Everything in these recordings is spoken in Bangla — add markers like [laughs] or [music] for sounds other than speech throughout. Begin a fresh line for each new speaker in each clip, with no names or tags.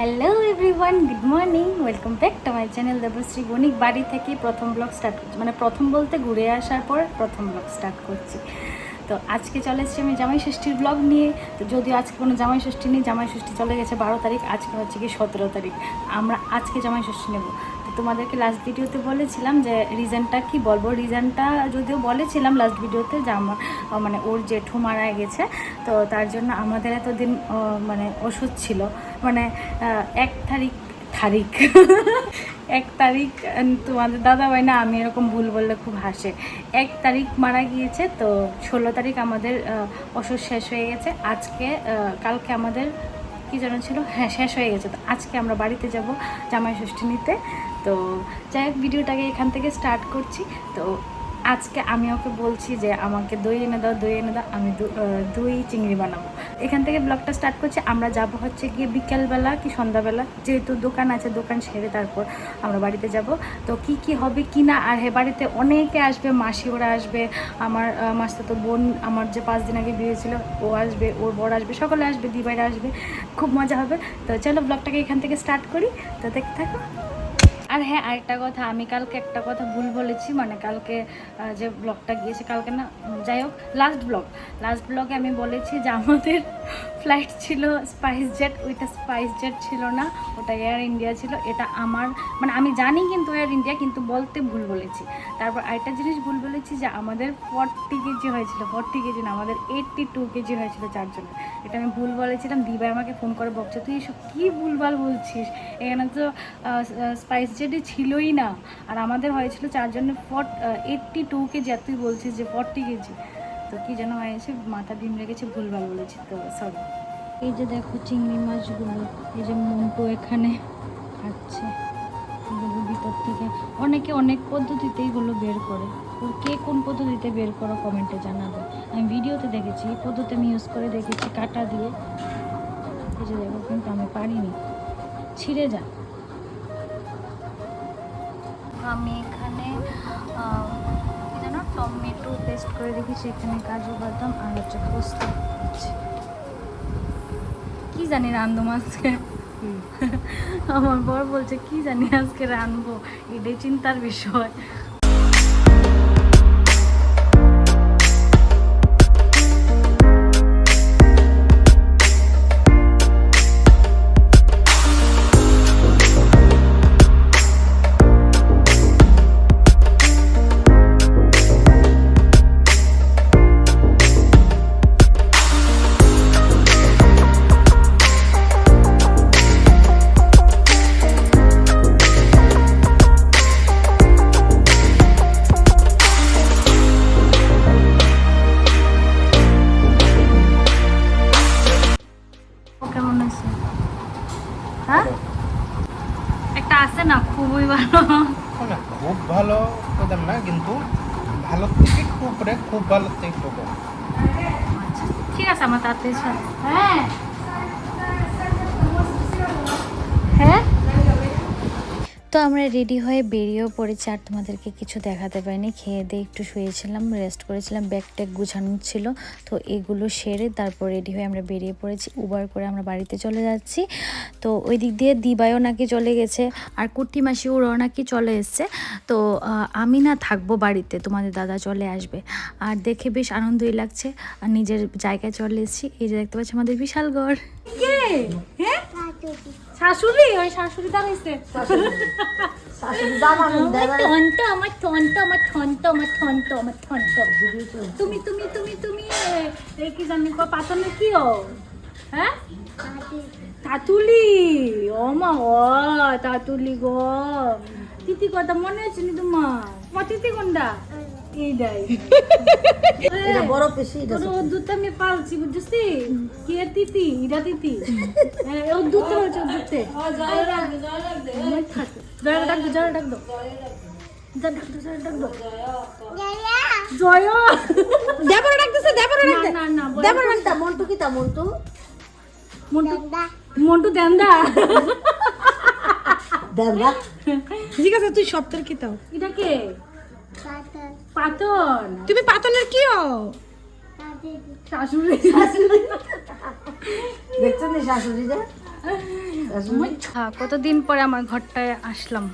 Hello everyone good morning welcome back to my channel Debashree Banik বাড়ি থেকে প্রথম ব্লগ স্টার্ট করছি। মানে প্রথম বলতে ঘুরে আসার পর প্রথম ব্লগ স্টার্ট করছি। তো আজকে চলে এসেছি আমি জামাই ষষ্ঠীর ব্লগ নিয়ে। তো যদিও আজকে কোনো জামাই ষষ্ঠী নেই, জামাই ষষ্ঠী চলে গেছে বারো তারিখ, আজকে হচ্ছে কি সতেরো তারিখ। আমরা আজকে জামাই ষষ্ঠী নেব। তোমাদেরকে লাস্ট ভিডিওতে বলেছিলাম যে রিজনটা কি বলব? রিজনটা যদিও বলেছিলাম লাস্ট ভিডিওতে যে আমার মানে ওর জেঠু মারা গেছে, তো তার জন্য আমাদের এতদিন মানে ওষুধ ছিল। মানে এক তারিখ তারিখ। [laughs] এক তারিখ তোমাদের দাদা ভাই না, আমি এরকম ভুল বললে খুব হাসে। এক তারিখ মারা গিয়েছে, তো ষোলো তারিখ আমাদের ওষুধ শেষ হয়ে গেছে। আজকে কালকে আমাদের কি যেন ছিল? হ্যাঁ শেষ হয়ে গেছে। তো আজকে আমরা বাড়িতে যাব জামাই ষষ্ঠী নিতে। তো যাই হোক ভিডিওটাকে এখান থেকে স্টার্ট করছি। তো আজকে আমি ওকে বলছি যে আমাকে দই এনে দাও দই এনে দাও আমি দই চিংড়ি বানাবো। এখান থেকে ব্লগটা স্টার্ট করছি। আমরা যাব হচ্ছে গিয়ে বিকেলবেলা কি সন্ধ্যাবেলা। যেহেতু দোকান আছে দোকান সেরে তারপর আমরা বাড়িতে যাব। তো কি কি হবে কি না আর হে বাড়িতে অনেকে আসবে মাসি ওরা আসবে আমার আহ, মাসতো বোন আমার যে পাঁচ দিন আগে বিয়ে ছিল ও আসবে ওর বড় আসবে সকলে আসবে দিবাইরা আসবে খুব মজা হবে। তো চলো ব্লগটাকে এখান থেকে স্টার্ট করি। তো দেখতে থাকো। আর হ্যাঁ আরেকটা কথা, আমি কালকে একটা কথা ভুল বলেছি মানে কালকে যে ব্লগটা গিয়েছে, কালকে না যাই হোক লাস্ট ব্লগ লাস্ট ব্লগে আমি বলেছি যে আমাদের [laughs] ফ্লাইট ছিল স্পাইস জেট ওইটা স্পাইস জেট ছিল না, ওটা এয়ার ইন্ডিয়া ছিল, এটা আমার মানে আমি জানি কিন্তু এয়ার ইন্ডিয়া কিন্তু বলতে ভুল বলেছি। তারপর আরেকটা জিনিস ভুল বলেছি যে আমাদের ফর্টি কেজি হয়েছিল ফর্টি কেজি না, আমাদের এইট্টি টু কেজি হয়েছিল চারজনের। এটা আমি ভুল বলেছিলাম, দিবাই আমাকে ফোন করে বকছে, তুই এসব কী ভুলভাল বলছিস? এখানে তো স্পাইস জেটে ছিলই না। আর আমাদের হয়েছিল চারজনের ফর্ট এইট্টি টু কেজি, আর তুই বলছিস যে ফর্টি কেজি। তো কী যেন হয়েছে, মাথা ডিম রেখেছে, ভুলভাল বলেছি তো সরি এই যে দেখো চিংড়ি মাছগুলো, এই যে মন্টু এখানে খাচ্ছে। এগুলো ভিতর থেকে অনেকে অনেক পদ্ধতিতে এগুলো বের করে। তো কে কোন পদ্ধতিতে বের করো কমেন্টে জানাবে। আমি ভিডিওতে দেখেছি, এই পদ্ধতি আমি ইউজ করে দেখেছি কাটা দিয়ে। এই যে দেখো কিন্তু আমি পারিনি। ছিঁড়ে যা। আমি এখানে যেন টমেটো পেস্ট করে রেখেছি এখানে কাজু বাদাম আর হচ্ছে পোস্ত। কি জানি রান্ধো আজকে? আমার বর বলছে কি জানি আজকে রান্ধবো এটাই চিন্তার বিষয়। হ্যাঁ হ্যাঁ তো আমরা রেডি হয়ে বেরিয়েও পড়েছি আর তোমাদেরকে কিছু দেখাতে পারিনি। খেয়ে দিয়ে একটু শুয়েছিলাম রেস্ট করেছিলাম ব্যাগ ট্যাগ গুছানো ছিল। তো এগুলো সেরে তারপর রেডি হয়ে আমরা বেরিয়ে পড়েছি উবার করে আমরা বাড়িতে চলে যাচ্ছি। তো ওই দিক দিয়ে দিবাইও নাকি চলে গেছে আর কুট্টি মাসি ওরাও নাকি চলে এসছে। তো আমি না থাকব বাড়িতে, তোমাদের দাদা চলে আসবে। আর দেখে বেশ আনন্দই লাগছে, আর নিজের জায়গায় চলে এসেছি। এই যে দেখতে পাচ্ছি আমাদের বিশাল ঘর। কে? হ্যাঁ শাশুড়ি? ওই শাশুড়ি দাঁড়াইছে আমার থন্ত আমার থন্ত আমার থন্ত আমার থন্ত তুমি তুমি তুমি তুমি এ- এ কি জানি কো পাতনে কি ও? হ্যাঁ? তাতুলি। ও মা ও তাতুলি গো। তিতি কথা মনে আছে নি তোমার? তোমার তিতি কোনটা? এইটাই।
এটা বড় পিসি এটা
তোর ওর দুধটা আমি পালছি বুঝছিস কি এর তিতি? ইরা তিতি? হ্যাঁ ওর দুধটা হচ্ছে ওর দুধতে। জয় ডাক দো জয় ডাক দো জয় ডাক দো জয় ডাক দো জয়
দেবর ডাকতেছে দেবর ডাকতে
না না
দেবর ডাকতে মন্টু কি তা মন্টু
মন্টু মন্টু দেন্দা?
দেবরা ঠিক আছে তুই সপ্তাহের কি তাও
এটা কে? পাতন।
তুমি পাতনের কি ও
শাশুড়ি।
দেখছ নি শাশুড়িটা
কতদিন পরে আমার ঘরটায় আসলাম?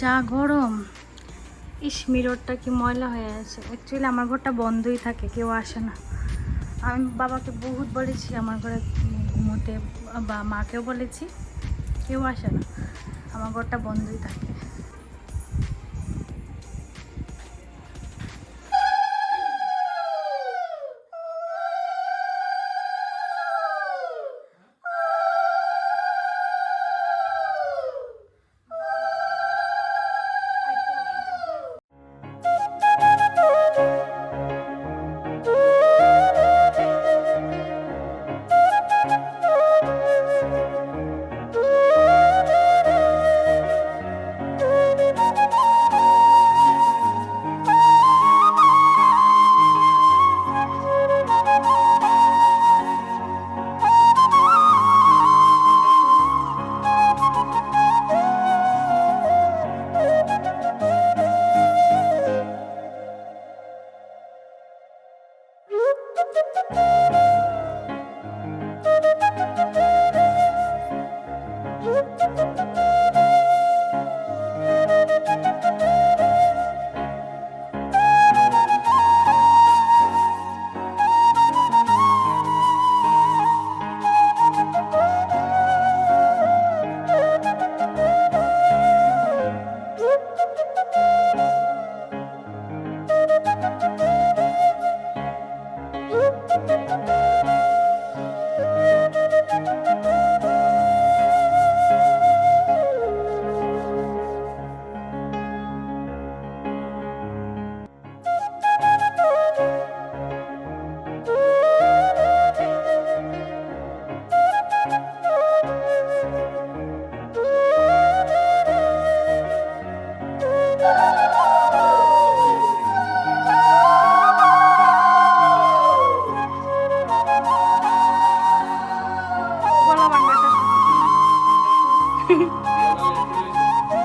যা গরম। ইস মিররটা কি ময়লা হয়ে আছে। অ্যাকচুয়ালি আমার ঘরটা বন্ধই থাকে কেউ আসে না। আমি বাবাকে বহুত বলেছি আমার ঘরে ঘুমোতে বা মাকেও বলেছি কেউ আসে না। আমার ঘরটা বন্ধই থাকে।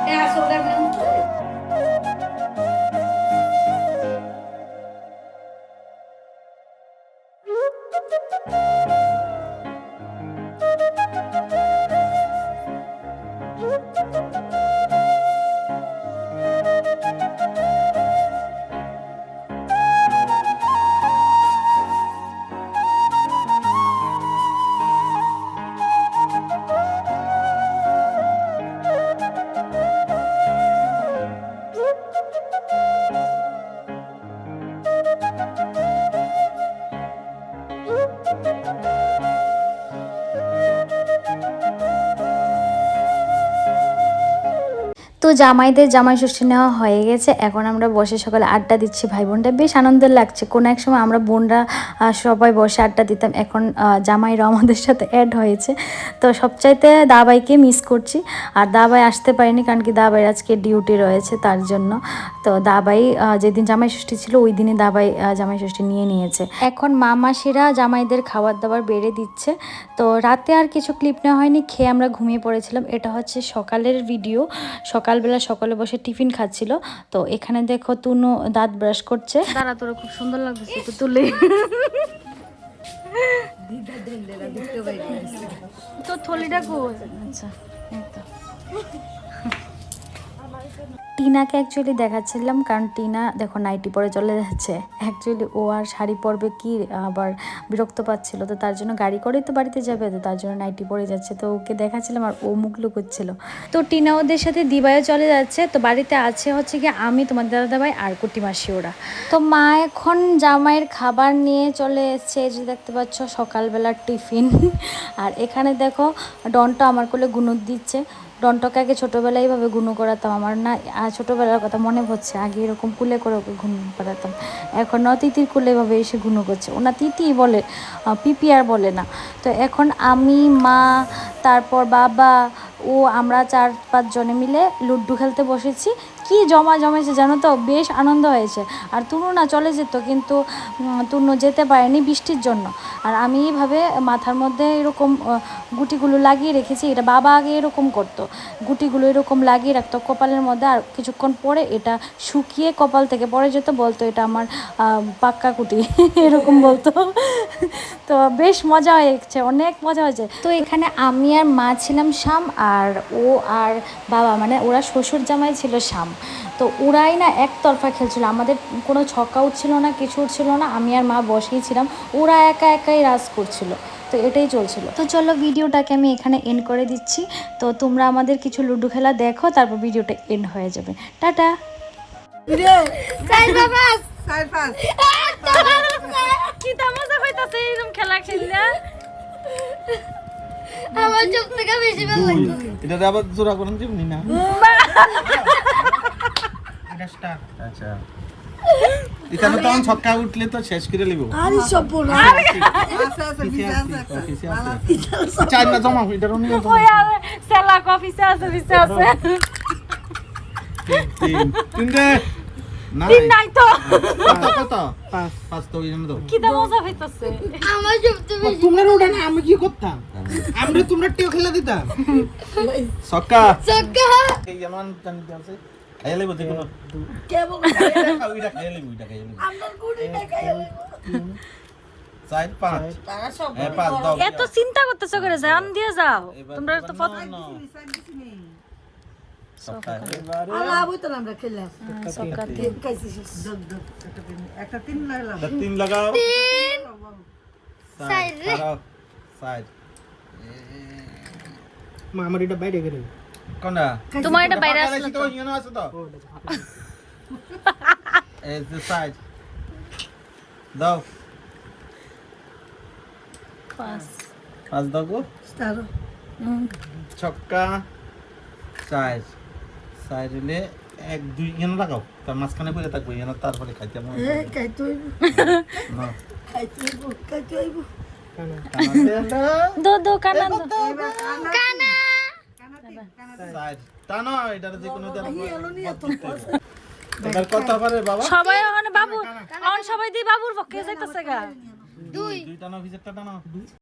É, a sogra তো জামাইদের জামাই ষষ্ঠী নেওয়া হয়ে গেছে। এখন আমরা বসে সকালে আড্ডা দিচ্ছি ভাই বোনটা বেশ আনন্দের লাগছে। কোনো এক সময় আমরা বোনরা সবাই বসে আড্ডা দিতাম। এখন জামাইরা আমাদের সাথে অ্যাড হয়েছে। তো সবচাইতে দাবাইকে মিস করছি। আর দাবাই আসতে পারিনি কারণ কি দাবাই আজকে ডিউটি রয়েছে তার জন্য। তো দাবাই যেদিন জামাই ষষ্ঠী ছিল, ওই দিনই দাবাই জামাই ষষ্ঠী নিয়ে নিয়েছে। এখন মা মাসিরা জামাইদের খাবার দাবার বেড়ে দিচ্ছে। তো রাতে আর কিছু ক্লিপ নেওয়া হয়নি। খেয়ে আমরা ঘুমিয়ে পড়েছিলাম। এটা হচ্ছে সকালের ভিডিও সকালবেলা সকালে বসে টিফিন খাচ্ছিল। তো এখানে দেখো তুনু দাঁত ব্রাশ করছে। দাঁড়া তোরা খুব সুন্দর লাগছে তো তুলে। তো থলিটা কো আচ্ছা। টিনাকে অ্যাকচুয়ালি দেখাচ্ছিলাম, কারণ টিনা, দেখো নাইটি পরে চলে যাচ্ছে। অ্যাকচুয়ালি ও আর শাড়ি পরবে কি, আবার বিরক্ত পাচ্ছিল, তো তার জন্য গাড়ি করেই তো বাড়িতে যাবে, তো তার জন্য নাইটি পরে যাচ্ছে। তো ওকে দেখাচ্ছিলাম আর ও মুখ লুকোচ্ছিল। তো টিনা ওদের সাথে দিবাইও চলে যাচ্ছে, তো বাড়িতে আছে হচ্ছে কি আমি তোমার দাদা আর কুটি মাসি ওরা। তো মা এখন জামাইয়ের খাবার নিয়ে চলে এসছে যে দেখতে পাচ্ছ সকালবেলার টিফিন। আর এখানে দেখো, ডনটা আমার কোলে গুনুর দিচ্ছে। ডনটাকে আগে ছোটোবেলায় এইভাবে গুনো করাতাম, আমার না ছোটোবেলার কথা মনে হচ্ছে আগে এরকম কুলে করে ওকে গুনো করাতাম। এখন তিতির কুলে এভাবে এসে গুনো করছে। ওনা তিতি বলে পিপিআর বলে না। তো এখন আমি, মা, তারপর বাবা, ও, আমরা চার পাঁচ জনে মিলে লুড্ডু খেলতে বসেছি। কি জমা জমেছে জানো তো? বেশ আনন্দ হয়েছে। আর তুনু না চলে যেত, কিন্তু তুনু যেতে পারেনি বৃষ্টির জন্য। আর আমি এইভাবে মাথার মধ্যে এরকম গুটিগুলো লাগিয়ে রেখেছি, এটা বাবা আগে এরকম করতো। গুটিগুলো এরকম লাগিয়ে রাখতো কপালের মধ্যে, আর কিছুক্ষণ পরে এটা শুকিয়ে কপাল থেকে পরে যেত বলতো, এটা আমার পাক্কা কুটি। [laughs] এরকম বলতো। তো বেশ মজা হয়েছে, অনেক মজা হয়েছে। তো এখানে আমি আর মা ছিলাম শাম আর ও আর বাবা মানে ওরা শ্বশুর জামাই ছিল শাম তো ওরাই না একতরফা খেলছিল। আমাদের কোনো ছক্কা উঠছিল না কিছু উঠছিল না। আমি আর মা বসেই ছিলাম। ওরা একা একাই রাজ করছিল। তো এটাই চলছিল। তো চলো ভিডিওটাকে আমি এখানে এন্ড করে দিচ্ছি। তো তোমরা আমাদের কিছু লুডো খেলা দেখো তারপর ভিডিওটা এন্ড হয়ে যাবে। টাটা! খেলা! খেললে?
আমার চোখ থেকে বেশি ভালো লাগছে।
এটা আবার জোড়া করেন না। আচ্ছা। এখানে তখন ছক্কা উঠলে তো শেষ করে লিব
আরে সব বলো।
আছে না জমা এটা রনি
সেলা আছে
তিন তিনটে না
দিন নাই। তো।
কত কত? পাঁচ পাঁচ তো দাও
কি তামাশা হইতাছে।
আমার বেশি
তোমরা ওটা না আমি কি করতাম? আমরা তোমরা টিও খেলা দিতাম। [laughs]
ছক্কা। এই যেমন জানি আছে। খাইয়া লিব দেখুন। ওইটা খাইয়া ওইটা খাইয়া চার পাঁচ। হ্যাঁ পাঁচ দাও
এত চিন্তা করতেছো করে দিয়ে যাও। তোমরা তো পথ
তিন
লাগাও।
আমার এটা বাইরে গেলে।
কোনটা
তোমার এটা বাইরে আসলো
তো। ইয়েনো আছে তো? [laughs] এই যে সাইড দাও।
পাঁচ
পাঁচ দাও গো।
স্টার
ছক্কা। সাইড হলে এক দুই ইয়েনো লাগাও। তার মাঝখানে পড়ে থাকব ইয়েনো তারপরে খাইতে
এ খাইতে হইব।
না।
খাইতে হইব খাইতে হইব।
দো। দো কানা দো।
সাইড টানো এটা যে কোনো এবার কত পারে বাবা।
সবাই ওখানে বাবু এখন সবাই দিয়ে বাবুর পক্ষে যাইতেছে গা।
দুই।
দুই টানো ভিতরটা টানো